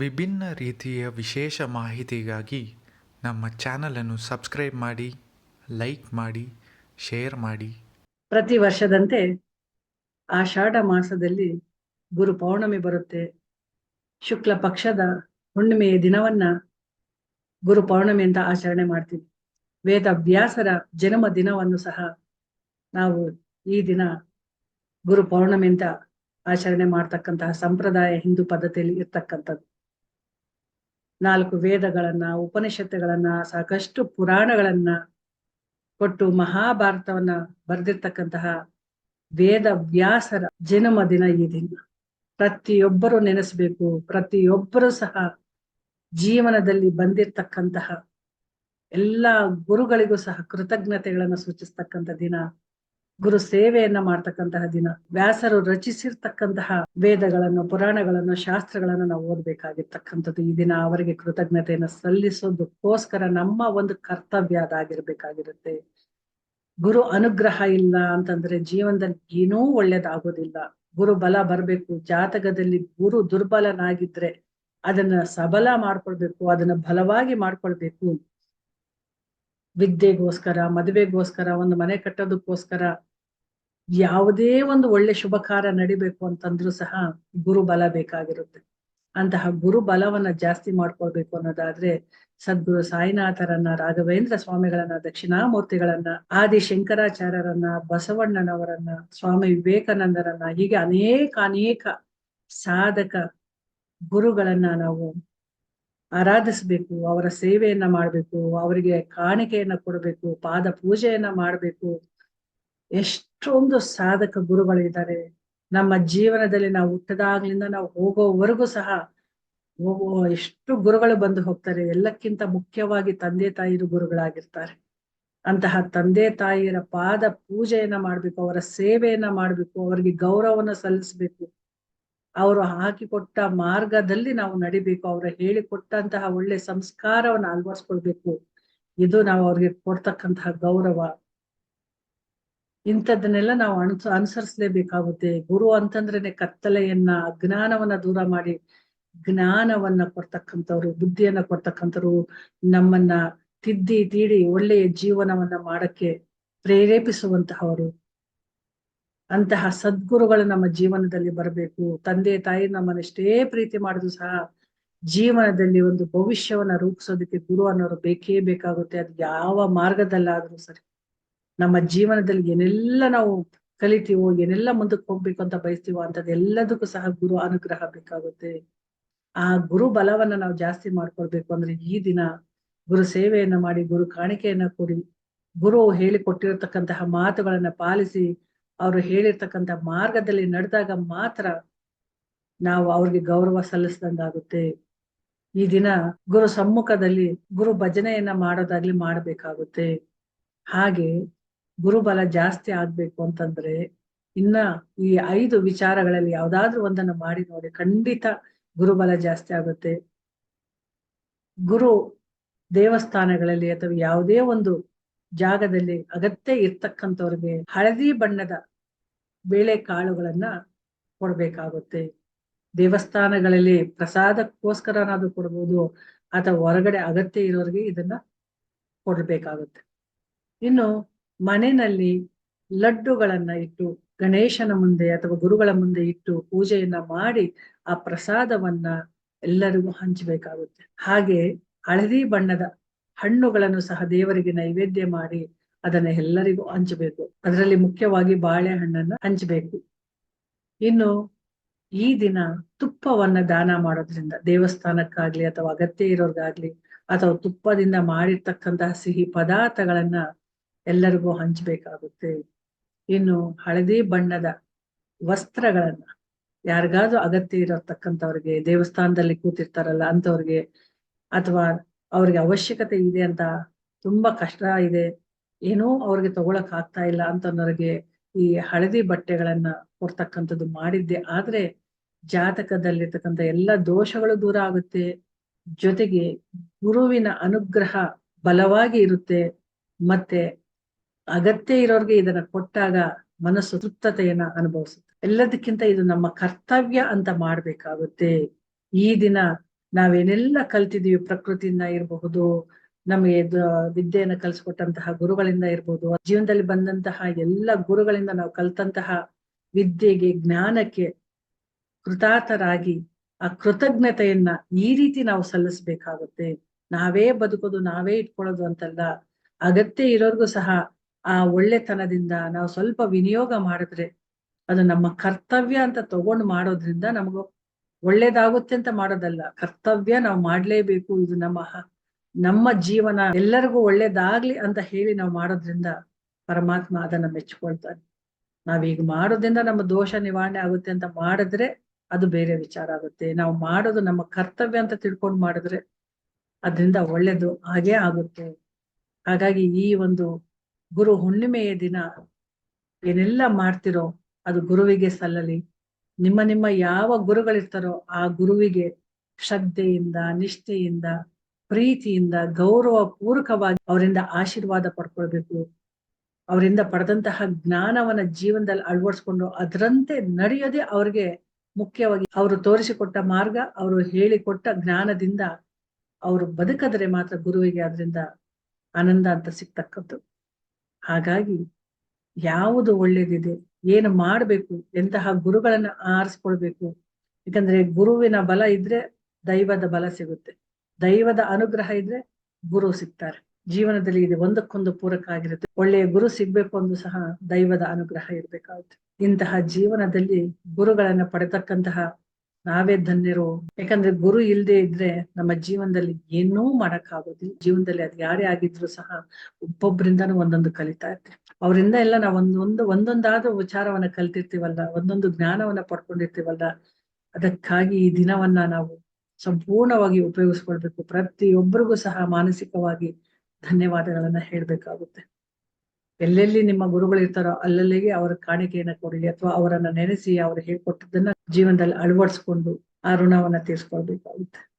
ವಿಭಿನ್ನ ರೀತಿಯ ವಿಶೇಷ ಮಾಹಿತಿಗಾಗಿ ನಮ್ಮ ಚಾನಲನ್ನು ಸಬ್ಸ್ಕ್ರೈಬ್ ಮಾಡಿ, ಲೈಕ್ ಮಾಡಿ, ಶೇರ್ ಮಾಡಿ. ಪ್ರತಿ ವರ್ಷದಂತೆ ಆಷಾಢ ಮಾಸದಲ್ಲಿ ಗುರು ಪೌರ್ಣಮಿ ಬರುತ್ತೆ. ಶುಕ್ಲ ಪಕ್ಷದ ಹುಣ್ಣಿಮೆಯ ದಿನವನ್ನ ಗುರು ಪೌರ್ಣಮಿ ಅಂತ ಆಚರಣೆ ಮಾಡ್ತೀವಿ. ವೇದ ವ್ಯಾಸರ ಜನ್ಮ ದಿನವನ್ನು ಸಹ ನಾವು ಈ ದಿನ ಗುರು ಪೌರ್ಣಮಿ ಅಂತ ಆಚರಣೆ ಮಾಡ್ತಕ್ಕಂತಹ ಸಂಪ್ರದಾಯ ಹಿಂದೂ ಪದ್ಧತಿಯಲ್ಲಿ ಇರ್ತಕ್ಕಂಥದ್ದು. ನಾಲ್ಕು ವೇದಗಳನ್ನ, ಉಪನಿಷತ್ತುಗಳನ್ನ, ಸಾಕಷ್ಟು ಪುರಾಣಗಳನ್ನ ಕೊಟ್ಟು ಮಹಾಭಾರತವನ್ನ ಬರೆದಿರ್ತಕ್ಕಂತಹ ವೇದ ವ್ಯಾಸರ ಜನ್ಮ ದಿನ ಈ ದಿನ. ಪ್ರತಿಯೊಬ್ಬರು ನೆನೆಸಬೇಕು, ಪ್ರತಿಯೊಬ್ಬರು ಸಹ ಜೀವನದಲ್ಲಿ ಬಂದಿರ್ತಕ್ಕಂತಹ ಎಲ್ಲ ಗುರುಗಳಿಗೂ ಸಹ ಕೃತಜ್ಞತೆಗಳನ್ನ ಸೂಚಿಸ್ತಕ್ಕಂಥ ದಿನ ಗುರು ಸೇವೆಯನ್ನ ಮಾಡ್ತಕ್ಕಂತಹ ದಿನ. ವ್ಯಾಸರು ರಚಿಸಿರ್ತಕ್ಕಂತಹ ವೇದಗಳನ್ನು, ಪುರಾಣಗಳನ್ನು, ಶಾಸ್ತ್ರಗಳನ್ನು ನಾವು ಓದ್ಬೇಕಾಗಿರ್ತಕ್ಕಂಥದ್ದು. ಈ ದಿನ ಅವರಿಗೆ ಕೃತಜ್ಞತೆಯನ್ನು ಸಲ್ಲಿಸೋದಕ್ಕೋಸ್ಕರ ನಮ್ಮ ಒಂದು ಕರ್ತವ್ಯ ಅದಾಗಿರ್ಬೇಕಾಗಿರುತ್ತೆ. ಗುರು ಅನುಗ್ರಹ ಇಲ್ಲ ಅಂತಂದ್ರೆ ಜೀವನದಲ್ಲಿ ಏನೂ ಒಳ್ಳೇದಾಗೋದಿಲ್ಲ. ಗುರು ಬಲ ಬರ್ಬೇಕು. ಜಾತಕದಲ್ಲಿ ಗುರು ದುರ್ಬಲನಾಗಿದ್ರೆ ಅದನ್ನ ಸಬಲ ಮಾಡ್ಕೊಳ್ಬೇಕು, ಅದನ್ನ ಬಲವಾಗಿ ಮಾಡ್ಕೊಳ್ಬೇಕು. ವಿದ್ಯೆಗೋಸ್ಕರ, ಮದುವೆಗೋಸ್ಕರ, ಒಂದು ಮನೆ ಕಟ್ಟೋದಕ್ಕೋಸ್ಕರ ಯಾವುದೇ ಒಂದು ಒಳ್ಳೆ ಶುಭ ಕಾರ್ಯ ನಡಿಬೇಕು ಅಂತಂದ್ರೂ ಸಹ ಗುರು ಬಲ ಬೇಕಾಗಿರುತ್ತೆ. ಅಂತಹ ಗುರು ಬಲವನ್ನ ಜಾಸ್ತಿ ಮಾಡ್ಕೊಳ್ಬೇಕು ಅನ್ನೋದಾದ್ರೆ ಸದ್ಗುರು ಸಾಯಿನಾಥರನ್ನ, ರಾಘವೇಂದ್ರ ಸ್ವಾಮಿಗಳನ್ನ, ದಕ್ಷಿಣಾಮೂರ್ತಿಗಳನ್ನ ಆದಿ ಶಂಕರಾಚಾರ್ಯರನ್ನ ಬಸವಣ್ಣನವರನ್ನ, ಸ್ವಾಮಿ ವಿವೇಕಾನಂದರನ್ನ, ಹೀಗೆ ಅನೇಕ ಅನೇಕ ಸಾಧಕ ಗುರುಗಳನ್ನ ನಾವು ಆರಾಧಿಸ್ಬೇಕು. ಅವರ ಸೇವೆಯನ್ನ ಮಾಡ್ಬೇಕು. ಅವರಿಗೆ ಕಾಣಿಕೆಯನ್ನ ಕೊಡಬೇಕು. ಪಾದ ಪೂಜೆಯನ್ನ ಮಾಡ್ಬೇಕು. ಎಷ್ಟೊಂದು ಸಾಧಕ ಗುರುಗಳಿದ್ದಾರೆ. ನಮ್ಮ ಜೀವನದಲ್ಲಿ ನಾವು ಹುಟ್ಟದಾಗ್ಲಿಂದ ನಾವು ಹೋಗೋವರೆಗೂ ಸಹ ಹೋಗೋ ಎಷ್ಟು ಗುರುಗಳು ಬಂದು ಹೋಗ್ತಾರೆ. ಎಲ್ಲಕ್ಕಿಂತ ಮುಖ್ಯವಾಗಿ ತಂದೆ ತಾಯಿರು ಗುರುಗಳಾಗಿರ್ತಾರೆ. ಅಂತಹ ತಂದೆ ತಾಯಿಯರ ಪಾದ ಪೂಜೆಯನ್ನ ಮಾಡ್ಬೇಕು, ಅವರ ಸೇವೆಯನ್ನ ಮಾಡ್ಬೇಕು, ಅವರಿಗೆ ಗೌರವನ ಸಲ್ಲಿಸ್ಬೇಕು. ಅವರು ಹಾಕಿಕೊಟ್ಟ ಮಾರ್ಗದಲ್ಲಿ ನಾವು ನಡಿಬೇಕು. ಅವರು ಹೇಳಿಕೊಟ್ಟಂತಹ ಒಳ್ಳೆ ಸಂಸ್ಕಾರವನ್ನ ಅಳವಡಿಸ್ಕೊಳ್ಬೇಕು. ಇದು ನಾವು ಅವ್ರಿಗೆ ಕೊಡ್ತಕ್ಕಂತಹ ಗೌರವ. ಇಂಥದ್ದನ್ನೆಲ್ಲ ನಾವು ಅನುಸ, ಅನುಸರಿಸ್ಲೇಬೇಕಾಗುತ್ತೆ. ಗುರು ಅಂತಂದ್ರೇನೆ ಕತ್ತಲೆಯನ್ನ ಅಜ್ಞಾನವನ್ನ ದೂರ ಮಾಡಿ, ಜ್ಞಾನವನ್ನ ಕೊಡ್ತಕ್ಕಂಥವ್ರು, ಬುದ್ಧಿಯನ್ನ ಕೊಡ್ತಕ್ಕಂಥವ್ರು, ನಮ್ಮನ್ನ ತಿದ್ದಿ, ತೀಡಿ ಒಳ್ಳೆಯ ಜೀವನವನ್ನ ಮಾಡಕ್ಕೆ ಪ್ರೇರೇಪಿಸುವಂತಹವರು. ಅಂತಹ ಸದ್ಗುರುಗಳು ನಮ್ಮ ಜೀವನದಲ್ಲಿ ಬರಬೇಕು. ತಂದೆ, ತಾಯಿ ನಮ್ಮನ್ನ ಎಷ್ಟೇ ಪ್ರೀತಿ ಮಾಡಿದ್ರು ಸಹ ಜೀವನದಲ್ಲಿ ಒಂದು ಭವಿಷ್ಯವನ್ನ ರೂಪಿಸೋದಕ್ಕೆ ಗುರು ಅನ್ನೋರು ಬೇಕೇ ಬೇಕಾಗುತ್ತೆ. ಅದು ಯಾವ ಮಾರ್ಗದಲ್ಲಾದ್ರೂ ಸರಿ. ನಮ್ಮ ಜೀವನದಲ್ಲಿ ಏನೆಲ್ಲ ನಾವು ಕಲಿತೀವೋ, ಏನೆಲ್ಲ ಮುಂದಕ್ಕೆ ಹೋಗ್ಬೇಕು ಅಂತ ಬಯಸ್ತೀವೋ ಅಂತದೆಲ್ಲದಕ್ಕೂ ಸಹ ಗುರು ಅನುಗ್ರಹ ಬೇಕಾಗುತ್ತೆ. ಆ ಗುರು ಬಲವನ್ನ ನಾವು ಜಾಸ್ತಿ ಮಾಡ್ಕೊಳ್ಬೇಕು ಅಂದ್ರೆ ಈ ದಿನ ಗುರು ಸೇವೆಯನ್ನ ಮಾಡಿ, ಗುರು ಕಾಣಿಕೆಯನ್ನ ಕೊಡಿ, ಗುರು ಹೇಳಿಕೊಟ್ಟಿರತಕ್ಕಂತಹ ಮಾತುಗಳನ್ನ ಪಾಲಿಸಿ, ಅವರು ಹೇಳಿರ್ತಕ್ಕಂತಹ ಮಾರ್ಗದಲ್ಲಿ ನಡೆದಾಗ ಮಾತ್ರ ನಾವು ಅವ್ರಿಗೆ ಗೌರವ ಸಲ್ಲಿಸ್ದಂಗಾಗುತ್ತೆ. ಈ ದಿನ ಗುರು ಸಮ್ಮುಖದಲ್ಲಿ ಗುರು ಭಜನೆಯನ್ನ ಮಾಡೋದಾಗ್ಲಿ ಮಾಡಬೇಕಾಗುತ್ತೆ. ಹಾಗೆ ಗುರುಬಲ ಜಾಸ್ತಿ ಆಗ್ಬೇಕು ಅಂತಂದ್ರೆ ಇನ್ನ ಈ ಐದು ವಿಚಾರಗಳಲ್ಲಿ ಯಾವ್ದಾದ್ರು ಒಂದನ್ನು ಮಾಡಿ ನೋಡಿ ಖಂಡಿತ ಗುರುಬಲ ಜಾಸ್ತಿ ಆಗುತ್ತೆ. ಗುರು ದೇವಸ್ಥಾನಗಳಲ್ಲಿ ಅಥವಾ ಯಾವುದೇ ಒಂದು ಜಾಗದಲ್ಲಿ ಅಗತ್ಯ ಇರ್ತಕ್ಕಂಥವ್ರಿಗೆ ಹಳದಿ ಬಣ್ಣದ ಬೇಳೆ ಕಾಳುಗಳನ್ನ ಕೊಡ್ಬೇಕಾಗುತ್ತೆ. ದೇವಸ್ಥಾನಗಳಲ್ಲಿ ಪ್ರಸಾದಕ್ಕೋಸ್ಕರನಾದ್ರೂ ಕೊಡ್ಬೋದು ಅಥವಾ ಹೊರಗಡೆ ಅಗತ್ಯ ಇರೋರಿಗೆ ಇದನ್ನ ಕೊಡ್ಬೇಕಾಗುತ್ತೆ. ಇನ್ನು ಮನೆಯಲ್ಲಿ ಲಡ್ಡುಗಳನ್ನ ಇಟ್ಟು, ಗಣೇಶನ ಮುಂದೆ ಅಥವಾ ಗುರುಗಳ ಮುಂದೆ ಇಟ್ಟು ಪೂಜೆಯನ್ನ ಮಾಡಿ ಆ ಪ್ರಸಾದವನ್ನ ಎಲ್ಲರಿಗೂ ಹಂಚಬೇಕಾಗುತ್ತೆ. ಹಾಗೆ ಹಳದಿ ಬಣ್ಣದ ಹಣ್ಣುಗಳನ್ನು ಸಹ ದೇವರಿಗೆ ನೈವೇದ್ಯ ಮಾಡಿ ಅದನ್ನ ಎಲ್ಲರಿಗೂ ಹಂಚಬೇಕು. ಅದರಲ್ಲಿ ಮುಖ್ಯವಾಗಿ ಬಾಳೆಹಣ್ಣನ್ನ ಹಂಚಬೇಕು. ಇನ್ನು ಈ ದಿನ ತುಪ್ಪವನ್ನ ದಾನ ಮಾಡೋದ್ರಿಂದ, ದೇವಸ್ಥಾನಕ್ಕಾಗ್ಲಿ ಅಥವಾ ಅಗತ್ಯ ಇರೋರ್ಗಾಗ್ಲಿ ಅಥವಾ ತುಪ್ಪದಿಂದ ಮಾಡಿರ್ತಕ್ಕಂತಹ ಸಿಹಿ ಪದಾರ್ಥಗಳನ್ನ ಎಲ್ಲರಿಗೂ ಹಂಚಬೇಕಾಗುತ್ತೆ. ಇನ್ನು ಹಳದಿ ಬಣ್ಣದ ವಸ್ತ್ರಗಳನ್ನ ಯಾರಿಗಾದ್ರೂ ಅಗತ್ಯ ಇರತಕ್ಕಂಥವ್ರಿಗೆ, ದೇವಸ್ಥಾನದಲ್ಲಿ ಕೂತಿರ್ತಾರಲ್ಲ ಅಂತವ್ರಿಗೆ ಅಥವಾ ಅವ್ರಿಗೆ ಅವಶ್ಯಕತೆ ಇದೆ ಅಂತ ತುಂಬಾ ಕಷ್ಟ ಇದೆ, ಏನೋ ಅವ್ರಿಗೆ ತಗೊಳಕ್ ಆಗ್ತಾ ಇಲ್ಲ ಅಂತವ್ರಿಗೆ ಈ ಹಳದಿ ಬಟ್ಟೆಗಳನ್ನ ಕೊಡ್ತಕ್ಕಂಥದ್ದು ಮಾಡಿದ್ದೆ. ಆದ್ರೆ ಜಾತಕದಲ್ಲಿರ್ತಕ್ಕಂಥ ಎಲ್ಲ ದೋಷಗಳು ದೂರ ಆಗುತ್ತೆ. ಜೊತೆಗೆ ಗುರುವಿನ ಅನುಗ್ರಹ ಬಲವಾಗಿ ಇರುತ್ತೆ. ಮತ್ತೆ ಅಗತ್ಯ ಇರೋರ್ಗೆ ಇದನ್ನ ಕೊಟ್ಟಾಗ ಮನಸ್ಸು ತೃಪ್ತತೆಯನ್ನ ಅನುಭವಿಸುತ್ತೆ. ಎಲ್ಲದಕ್ಕಿಂತ ಇದು ನಮ್ಮ ಕರ್ತವ್ಯ ಅಂತ ಮಾಡ್ಬೇಕಾಗುತ್ತೆ. ಈ ದಿನ ನಾವೇನೆಲ್ಲ ಕಲ್ತಿದೀವಿ ಪ್ರಕೃತಿಯಿಂದ ಇರಬಹುದು, ನಮಗೆ ವಿದ್ಯೆಯನ್ನ ಕಲಿಸ್ಕೊಟ್ಟಂತಹ ಗುರುಗಳಿಂದ ಇರ್ಬೋದು, ಜೀವನದಲ್ಲಿ ಬಂದಂತಹ ಎಲ್ಲ ಗುರುಗಳಿಂದ ನಾವು ಕಲ್ತಂತಹ ವಿದ್ಯೆಗೆ, ಜ್ಞಾನಕ್ಕೆ ಕೃತಾರ್ಥರಾಗಿ ಆ ಕೃತಜ್ಞತೆಯನ್ನ ಈ ರೀತಿ ನಾವು ಸಲ್ಲಿಸ್ಬೇಕಾಗುತ್ತೆ. ನಾವೇ ಬದುಕೋದು, ನಾವೇ ಇಟ್ಕೊಳ್ಳೋದು ಅಂತಲ್ಲ, ಅಗತ್ಯ ಇರೋರ್ಗೂ ಸಹ ಆ ಒಳ್ಳೆತನದಿಂದ ನಾವು ಸ್ವಲ್ಪ ವಿನಿಯೋಗ ಮಾಡಿದ್ರೆ ಅದು ನಮ್ಮ ಕರ್ತವ್ಯ ಅಂತ ತಗೊಂಡು ಮಾಡೋದ್ರಿಂದ ನಮಗೂ ಒಳ್ಳೇದಾಗುತ್ತೆ ಅಂತ ಮಾಡೋದಲ್ಲ. ಕರ್ತವ್ಯ ನಾವು ಮಾಡ್ಲೇಬೇಕು. ಇದು ನಮ್ಮ ನಮ್ಮ ಜೀವನ ಎಲ್ಲರಿಗೂ ಒಳ್ಳೇದಾಗ್ಲಿ ಅಂತ ಹೇಳಿ ನಾವು ಮಾಡೋದ್ರಿಂದ ಪರಮಾತ್ಮ ಅದನ್ನ ಮೆಚ್ಕೊಳ್ತಾನೆ. ನಾವೀಗ ಮಾಡೋದ್ರಿಂದ ನಮ್ಮ ದೋಷ ನಿವಾರಣೆ ಆಗುತ್ತೆ ಅಂತ ಮಾಡಿದ್ರೆ ಅದು ಬೇರೆ ವಿಚಾರ ಆಗುತ್ತೆ. ನಾವು ಮಾಡೋದು ನಮ್ಮ ಕರ್ತವ್ಯ ಅಂತ ತಿಳ್ಕೊಂಡು ಮಾಡಿದ್ರೆ ಅದರಿಂದ ಒಳ್ಳೇದು ಹಾಗೆ ಆಗುತ್ತೆ. ಹಾಗಾಗಿ ಈ ಒಂದು ಗುರು ಹುಣ್ಣಿಮೆಯ ದಿನ ಏನೆಲ್ಲ ಮಾಡ್ತಿರೋ ಅದು ಗುರುವಿಗೆ ಸಲ್ಲಲಿ. ನಿಮ್ಮ ನಿಮ್ಮ ಯಾವ ಗುರುಗಳಿರ್ತಾರೋ ಆ ಗುರುವಿಗೆ ಶ್ರದ್ಧೆಯಿಂದ, ನಿಷ್ಠೆಯಿಂದ, ಪ್ರೀತಿಯಿಂದ ಗೌರವ ಪೂರ್ವಕವಾಗಿ ಅವರಿಂದ ಆಶೀರ್ವಾದ ಪಡ್ಕೊಳ್ಬೇಕು. ಅವರಿಂದ ಪಡೆದಂತಹ ಜ್ಞಾನವನ್ನ ಜೀವನದಲ್ಲಿ ಅಳವಡಿಸ್ಕೊಂಡು ಅದರಂತೆ ನಡೆಯೋದೇ ಅವ್ರಿಗೆ ಮುಖ್ಯವಾಗಿ ಅವರು ತೋರಿಸಿಕೊಟ್ಟ ಮಾರ್ಗ, ಅವರು ಹೇಳಿಕೊಟ್ಟ ಜ್ಞಾನದಿಂದ ಅವರು ಬದುಕಿದ್ರೆ ಮಾತ್ರ ಗುರುವಿಗೆ ಅದರಿಂದ ಆನಂದ ಅಂತ ಸಿಗ್ತಕ್ಕದ್ದು ಹಾಗಾಗಿ ಯಾವುದು ಒಳ್ಳೇದಿದೆ, ಏನು ಮಾಡಬೇಕು, ಎಂತಹ ಗುರುಗಳನ್ನ ಆರಿಸ್ಕೊಳ್ಬೇಕು. ಯಾಕಂದ್ರೆ ಗುರುವಿನ ಬಲ ಇದ್ರೆ ದೈವದ ಬಲ ಸಿಗುತ್ತೆ. ದೈವದ ಅನುಗ್ರಹ ಇದ್ರೆ ಗುರು ಸಿಗ್ತಾರೆ. ಜೀವನದಲ್ಲಿ ಇದು ಒಂದಕ್ಕೊಂದು ಪೂರಕ ಆಗಿರುತ್ತೆ. ಒಳ್ಳೆಯ ಗುರು ಸಿಗ್ಬೇಕು ಅಂದ್ರೂ ಸಹ ದೈವದ ಅನುಗ್ರಹ ಇರ್ಬೇಕಾಗುತ್ತೆ. ಇಂತಹ ಜೀವನದಲ್ಲಿ ಗುರುಗಳನ್ನ ಪಡೆತಕ್ಕಂತಹ ನಾವೇ ಧನ್ಯರು. ಯಾಕಂದ್ರೆ ಗುರು ಇಲ್ಲದೆ ಇದ್ರೆ ನಮ್ಮ ಜೀವನದಲ್ಲಿ ಏನೂ ಮಾಡಕ್ ಆಗೋದಿಲ್ಲ ಜೀವನದಲ್ಲಿ ಅದು ಯಾರೇ ಆಗಿದ್ರು ಸಹ ಒಬ್ಬೊಬ್ಬರಿಂದಾನು ಒಂದೊಂದು ಕಲಿತಾ ಇರ್ತೀವಿ. ಅವರಿಂದ ಎಲ್ಲ ನಾವು ಒಂದೊಂದು ಒಂದೊಂದಾದ ವಿಚಾರವನ್ನ ಕಲ್ತಿರ್ತೀವಲ್ಲ, ಒಂದೊಂದು ಜ್ಞಾನವನ್ನ ಪಡ್ಕೊಂಡಿರ್ತೀವಲ್ಲ, ಅದಕ್ಕಾಗಿ ಈ ದಿನವನ್ನ ನಾವು ಸಂಪೂರ್ಣವಾಗಿ ಉಪಯೋಗಿಸ್ಕೊಳ್ಬೇಕು. ಪ್ರತಿಯೊಬ್ಬರಿಗೂ ಸಹ ಮಾನಸಿಕವಾಗಿ ಧನ್ಯವಾದಗಳನ್ನ ಹೇಳ್ಬೇಕಾಗುತ್ತೆ. ಎಲ್ಲೆಲ್ಲಿ ನಿಮ್ಮ ಗುರುಗಳು ಇರ್ತಾರೋ ಅಲ್ಲಲ್ಲಿಗೆ ಅವರ ಕಾಣಿಕೆಯನ್ನ ಕೊಡಿ ಅಥವಾ ಅವರನ್ನ ನೆನೆಸಿ ಅವರು ಹೇಳ್ಕೊಟ್ಟದನ್ನ ಜೀವನದಲ್ಲಿ ಅಳವಡಿಸ್ಕೊಂಡು ಆ ಋಣವನ್ನ ತೀರ್ಸ್ಕೊಳ್ಬೇಕಾಗುತ್ತೆ.